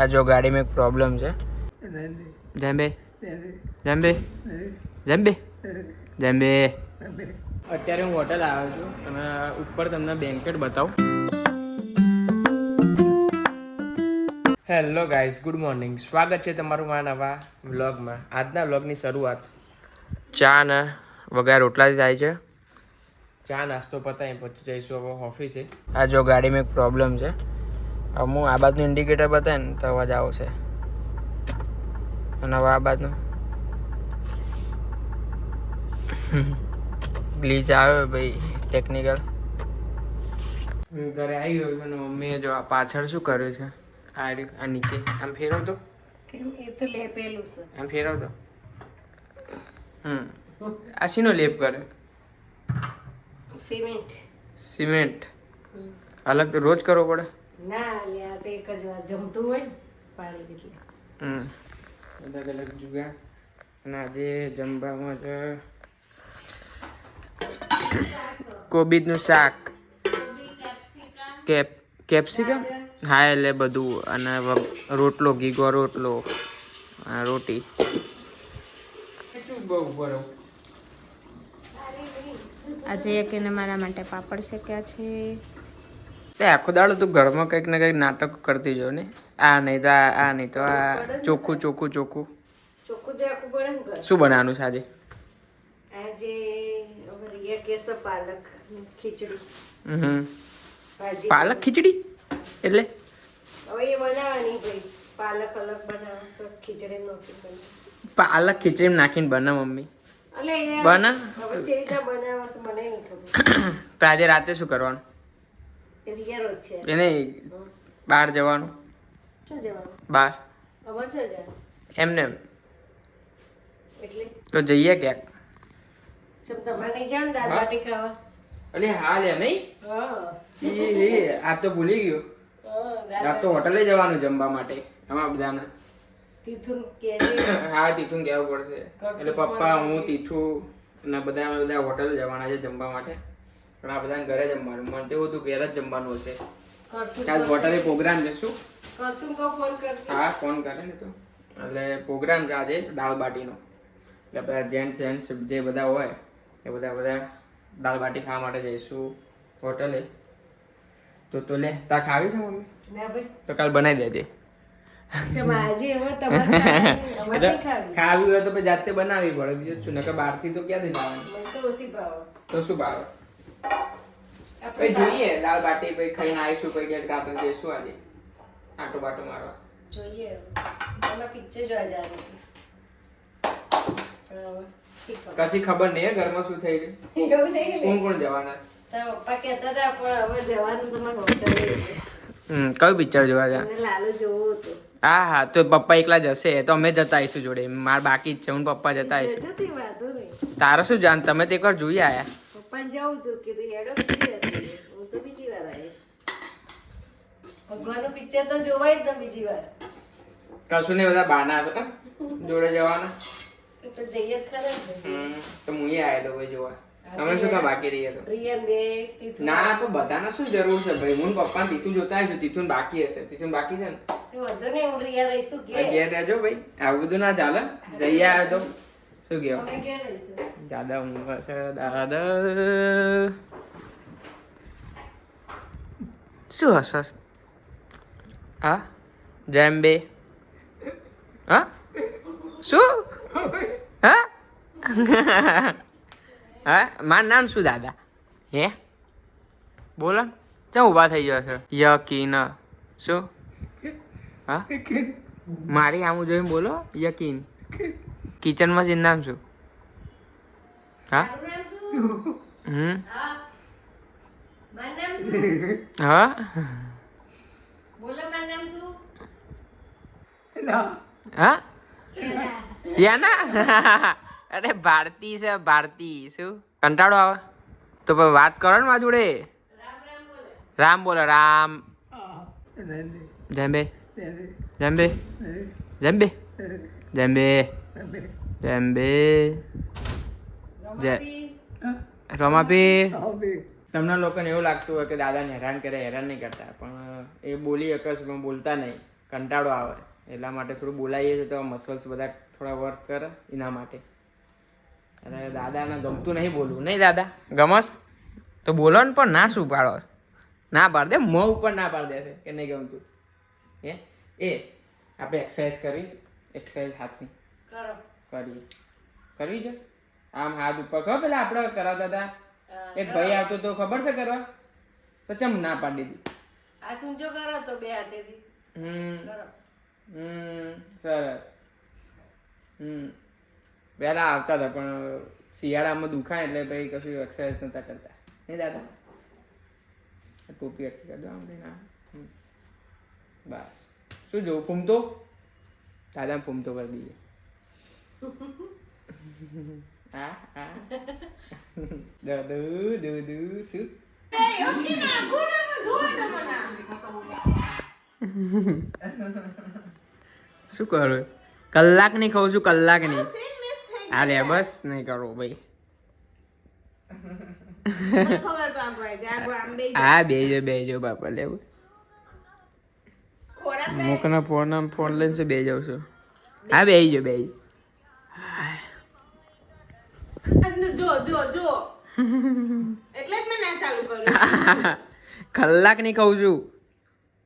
આ જો ગાડીમાં એક પ્રોબ્લેમ છે. જેમ્બે જેમ્બે જેમ્બે જેમ્બે અત્યારે હું હોટલ આવ્યો છું. અને ઉપર તમને બેન્કેટ બતાવું. હેલો ગાઈઝ ગુડ મોર્નિંગ સ્વાગત છે તમારું મારા નવા વ્લોગમાં આજના વ્લોગની શરૂઆત. ચા ને વગર રોટલાથી થાય છે. ચા નાસ્તો પતાવી પછી જઈશું હવે ઓફિસે આ જો ગાડીમાં એક પ્રોબ્લેમ છે. હવે હું આ બાજુનું ઇન્ડિકેટર બતાવે ને તો અવાજ આવશે. અને હવે આ બાજુ ગ્લીચ આવ્યો ભાઈ ટેકનિકલ ઘરે આવી ગયો અને મમ્મીએ જો આ પાછળ શું કર્યું છે? આ આ નીચે. આમ ફેરવ તો. કેમ? એ તો લેપેલું છે. આમ ફેરવ તો. હમ. આ શીનો લેપ કરે? સિમેન્ટ. સિમેન્ટ. અલગ રોજ કરવો પડે? ના લે આ તો એક જ વાર જમતું હોય ને પાણી એટલે હમ. અલગ અલગ જુગા અને આજે જમવામાં છે કોબીજનું શાક. કેપ કેપ્સિકમ? હા એટલે બધું. અને રોટલો ગીગો રોટલો રોટી. આજે એક એને મારા માટે પાપડ શેક્યા છે. તે આખો દાડો તું ઘરમાં કંઈક ને કંઈક નાટક કરતી જો ને. આ નહીં તો આ આ નહીં તો આ ચોખ્ખું ચોખ્ખું ચોખ્ખું. શું બનાવવાનું છે આજે? પાલક ખીચડી. પાલક ખીચડી? એટલે? પાલક ખીચડી નાખીને બના મમ્મી. બના? તો આજે રાતે શું કરવાનું? એ રોજ છે. એને બહાર જવાનું? શું જવાનું? બહાર અમાર છે જવાનું એમને એમ. એટલે? તો જઈએ ક્યાંક. ચમ તમારે નહીં દાળ? બાટી ખાવા. અલે હા લે નહીં? હા. એ એ આ તો ભૂલી ગયો. હા તો હોટલે જવાનું જમવા માટે અમારા બધાને. તીથું કે હા તીથું કહેવું પડશે. એટલે પપ્પા હું તીથું અને બધા અમે બધા હોટલે જવાના છે જમવા માટે. પણ આ બધાને ઘરે જમવાનું. મને તો એવું હતું ઘેર જ જમવાનું હશે. કાલ હોટલે પ્રોગ્રામ જશું હા ફોન કરે ને તો. એટલે પ્રોગ્રામ છે આજે દાળ બાટીનો એટલે બધા જેન્ટ્સ જેન્ટ્સ જે બધા હોય એ બધા બધા દાલ બાટી ખાવા માટે જઈશું. હોટલે. તો તો લે તા ખાવી છે મમ્મી? ના ભાઈ. તો કાલ બનાવી દેજે. ખાવી હોય તો જાતે બનાવવી પડે. બીજું શું? નકર બહારથી તો ક્યાંથી જવાનું તો તો શું ભાવે? આપણે જોઈએ દાળ બાટી પછી ખાઈને આવીશું પછી ગેટ રાત્રે જઈશું આજે આટો બાટો મારવા. જોઈએ અમે પિક્ચર જોવા જવાનું. કશી ખબર નહીં ઘરમાં શું થઈ રહ્યું? એવું થઈ ગયું કોણ કોણ જવાના? તારા પપ્પા કહેતા હતા પણ હવે જવાનું હમ કયું પિક્ચર જોવા જા? લાલુ જોવું હતું. હા હા તો પપ્પા એકલા જશે તો અમે જતા આવીશું જોડે. માર બાકી જ છે હું પપ્પા જતા આવીશું. તારે શું જાણ તમે તો એકવાર જોઈ આયા? પપ્પાને જવું હતું કીધું હેડો બીજી વાર હું તો બીજી વાર આવી ભગવાનનું પિક્ચર તો જોવાય જ ને બીજી વાર. કશું નહીં બધા બાના હશે જોડે જવાના? તો જઈએ જ ખરા તો હું આવ્યો તો ભાઈ જોવા. તમે શું કામ બાકી રહી તો? રિયન બે ના તો બધાને શું જરૂર છે ભાઈ? હું પપ્પા તીથું જોતા આવીશું. તીથું બાકી હશે. તીથું બાકી છે ને? તે વાંધો નહીં હું રિયા રહીશું કે ઘેર રહેજો ભાઈ. આવું બધું ના ચાલે. જઈ આવ્યો તો. શું કહેવું અમે ક્યાં રહીશું. દાદા ઊંઘે છે. દાદા. શું હસસ હા? જેમ બે. હા? શું? હા? હા? મારું નામ શું દાદા? હે? બોલો ચા ઊભા થઈ ગયો છે? યકીન. શું? હા? મારી આમ જોઈને બોલો? યકીન. કિચન મશીન નામ શું હા? તારું નામ શું? હમ? હા. મારું નામ શું? હા? બોલો મારું નામ શું? હા? યાના. અરે ભારતી છે ભારતી. શું? કંટાળો આવે. તો પછી વાત કરો ને મારા જોડે. રામ રામ બોલો. રામ બોલો રામ. જેમ્બે જેમ્બે જેમ્બે જેમ્બે જય રમાપી તમને લોકોને એવું લાગતું હોય કે દાદાને હેરાન કરે હેરાન નહીં કરતા પણ એ બોલી પણ બોલતા નહીં. કંટાળો આવે. એટલા માટે થોડું બોલાવીએ છીએ તો મસલ્સ બધા થોડા વર્ક કરે એના માટે. અને દાદાને ગમતું નહીં બોલવું નહીં દાદા? ગમસ? તો બોલો ને પણ ના શું પાડો ના પાડ દે? મોં ઉપર ના પાડ દેશે કે નહીં ગમતું. એ એ આપણે એક્સરસાઇઝ કરી એક્સરસાઇઝ હાથની. કરો. કરી. કરવી છે? આમ હાથ ઉપર. ખબર પેલા આપણે કરાવતા હતા? એક ભાઈ આવતો તો ખબર છે કરવા? તો ચમ ના પાડી દીધી? હાથ ઊંચો કરો તો બે હાથે હમ. હમ સરસ. હમ. પહેલા આવતા હતા પણ શિયાળામાં દુખાય એટલે ભાઈ કશું એક્સરસાઇઝ નતા કરતા. નહીં દાદા? ટોપી અટકી કરજો આમ ના બસ. શું જોવું? ફૂમતો? દાદા ફૂમતો કરી દઈએ આ આ દદુ દુદુ શું શું કરું કલાકની ખાઉં છું કલાકની આ લે બસ નહીં કરવું ભાઈ હા બેજો બેજો બાપા લેવું મૂકના ફોન ફોન લઈને બે જાઉં છું હા બેજો બેજો જો જો જો. એટલે જ મેં ના ચાલુ કર્યું. કલાકની ખાઉં છું.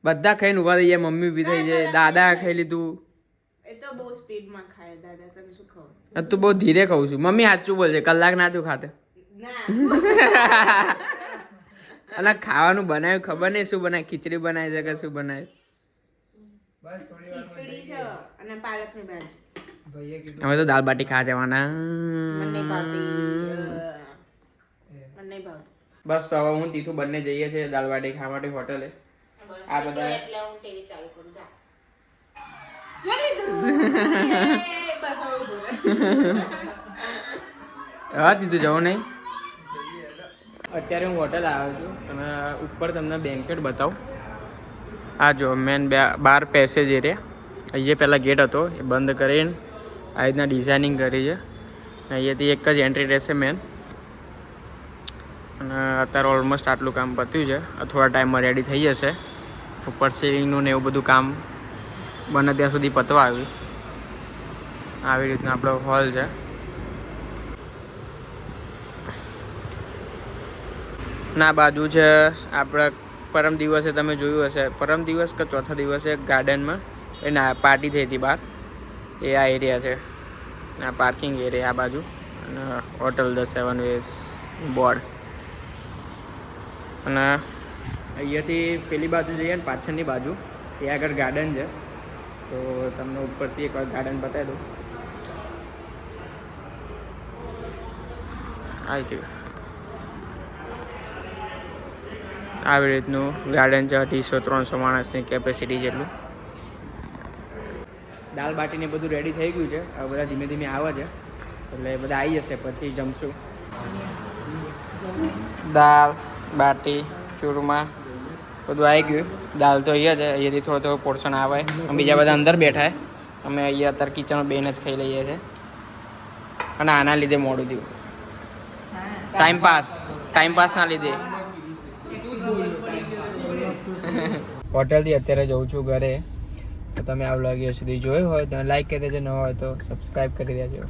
બધા ખાઈને ઊભા થઈ જાય મમ્મી ઊભી થઈ જાય દાદા ખાઈ લીધું. એ તો બહુ સ્પીડમાં ખાય દાદા તમે શું ખાવ તું બહુ ધીરે ખાઉં છું. મમ્મી સાચું બોલશે કલાક ના તું ખાતે. અને ખાવાનું બનાવ્યું ખબર નહીં શું બનાય ખીચડી બનાવી છે કે શું બનાવ્યું ખીચડી છે અને પાલકની ભાજી. અમે તો દાલ બાટી ખા જવાના. બસ તો હવે હું તીથું બંને જઈએ છીએ દાલ બાટી ખાવા માટે હોટલે. આ બધા- એટલે હું ટીવી ચાલુ કરું જા. જોઈ લીધું. એ, બસ હવે બોલે હા તીથું જવું નહીં? અત્યારે હું હોટલ આવ્યો છું. અને ઉપર તમને બેન્કેટ બતાવું. આ જો મેન બાર પેસેજ એરિયા અહીંયા પહેલાં ગેટ હતો એ બંધ કરીને આ રીતના ડિઝાઇનિંગ કરી છે. અહીંયાથી એક જ એન્ટ્રી રહેશે મેન અને અત્યારે ઓલમોસ્ટ આટલું કામ પત્યું છે. થોડા ટાઈમમાં રેડી થઈ જશે. ઉપર સીલિંગનું ને એવું બધું કામ બને ત્યાં સુધી પતવા આવ્યું આવી રીતના આપણો હોલ છે. ના બાજુ છે આપણે પરમ દિવસે તમે જોયું હશે. પરમ દિવસ કે ચોથા દિવસે ગાર્ડનમાં એ ના પાર્ટી થઈ હતી બહાર. એ આ એરિયા છે. આ પાર્કિંગ એરિયા આ બાજુ. અને hotel the seven ways board અને અહીંયાથી પેલી બાજુ જઈએ ને પાછળની બાજુ. ત્યાં આગળ ગાર્ડન છે. તો તમને ઉપરથી એકવાર ગાર્ડન બતાવી દઉં. આવી આવી રીતનું ગાર્ડન છે. અઢીસો, ત્રણસો માણસની કેપેસિટી જેટલું. દાલ બાટીને બધું રેડી થઈ ગયું છે. હવે બધા ધીમે ધીમે આવે છે. એટલે બધા આવી જશે પછી જમશું. દાળ બાટી ચૂરમા બધું આવી ગયું. દાલ તો અહીંયા છે અહીંયાથી થોડો થોડો પોર્શન આવે. અને બીજા બધા અંદર બેઠા છે. અમે અહીંયા અત્યારે કિચન બેન જ ખાઈ લઈએ છીએ. અને આના લીધે મોડું થયું. ટાઈમ પાસ ટાઈમ પાસના લીધે. હોટલથી અત્યારે જઉં છું ઘરે. તો તમે આ વ્લોગ સુધી જોયો હોય તો લાઈક કરી દેજો, ન હોય તો સબસ્ક્રાઈબ કરી દેજો.